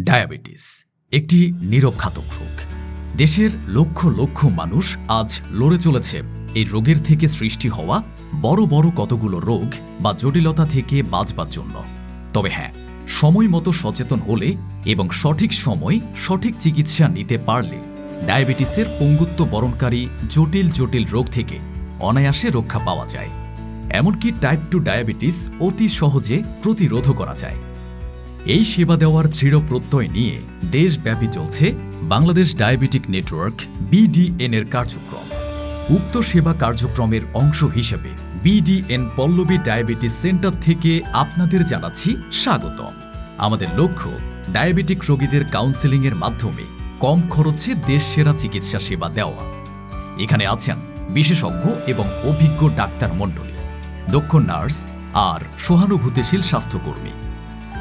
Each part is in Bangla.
ডায়াবেটিস, একটি নীরব ঘাতক রোগ। দেশের লক্ষ লক্ষ মানুষ আজ লড়ে চলেছে এই রোগের থেকে সৃষ্টি হওয়া বড় বড় কতগুলো রোগ বা জটিলতা থেকে বাঁচবার জন্য। তবে হ্যাঁ সময় মতো সচেতন হলে এবং সঠিক সময় সঠিক চিকিৎসা নিতে পারলে ডায়াবেটিসের পঙ্গুত্ব বরণকারী জটিল জটিল রোগ থেকে অনায়াসে রক্ষা পাওয়া যায়। এমনকি টাইপ টু ডায়াবেটিস অতি সহজে প্রতিরোধ করা যায়। এই সেবা দেওয়ার দৃঢ় প্রত্যয় নিয়ে দেশব্যাপী চলছে বাংলাদেশ ডায়াবেটিক নেটওয়ার্ক বিডিএন এর কার্যক্রম। উক্ত সেবা কার্যক্রমের অংশ হিসেবে বিডিএন পল্লবী ডায়াবেটিস সেন্টার থেকে আপনাদের জানাচ্ছি স্বাগতম। আমাদের লক্ষ্য, ডায়াবেটিক রোগীদের কাউন্সেলিংয়ের মাধ্যমে কম খরচে দেশ সেরা চিকিৎসা সেবা দেওয়া। এখানে আছেন বিশেষজ্ঞ এবং অভিজ্ঞ ডাক্তার মণ্ডলী, দক্ষ নার্স আর সহানুভূতিশীল স্বাস্থ্যকর্মী।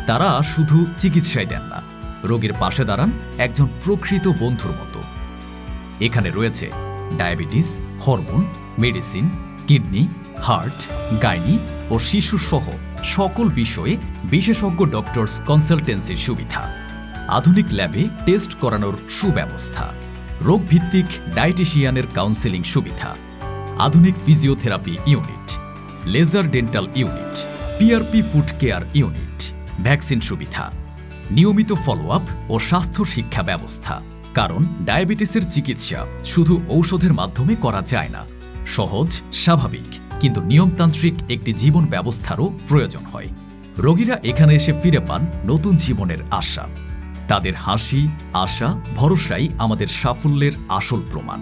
তারা শুধু চিকিৎসাই দেন না, রোগীর পাশে দাঁড়ান একজন প্রকৃত বন্ধুর মতো। এখানে রয়েছে diabetes, hormone, medicine, kidney, heart, gynae ও শিশু সহ সকল বিষয়ে বিশেষজ্ঞ ডক্টরস কনসালটেন্সির সুবিধা। আধুনিক ল্যাবে টেস্ট করানোর সুব্যবস্থা। রোগভিত্তিক ডায়েটিশিয়ানের কাউন্সেলিং সুবিধা। আধুনিক physiotherapy unit, laser dental unit, PRP food care unit. Vaccine সুবিধা, নিয়মিত ফলো আপ ও স্বাস্থ্য শিক্ষা ব্যবস্থা। কারণ ডায়াবেটিসের চিকিৎসা শুধু ঔষধের মাধ্যমে করা যায় না, সহজ, স্বাভাবিক, কিন্তু নিয়মতান্ত্রিক একটি জীবন ব্যবস্থারও প্রয়োজন হয়। রোগীরা এখানে এসে ফিরে পান নতুন জীবনের আশা। তাদের হাসি, আশা, ভরসাই আমাদের সাফল্যের আসল প্রমাণ।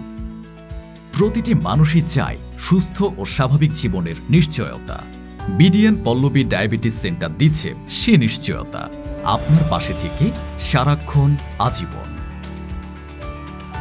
প্রতিটি মানুষই চায় সুস্থ ও স্বাভাবিক জীবনের নিশ্চয়তা। বিডিএন পল্লবী ডায়াবেটিস সেন্টার দিচ্ছে সে নিশ্চয়তা। আপনার পাশে থেকে সারাক্ষণ আজীবন।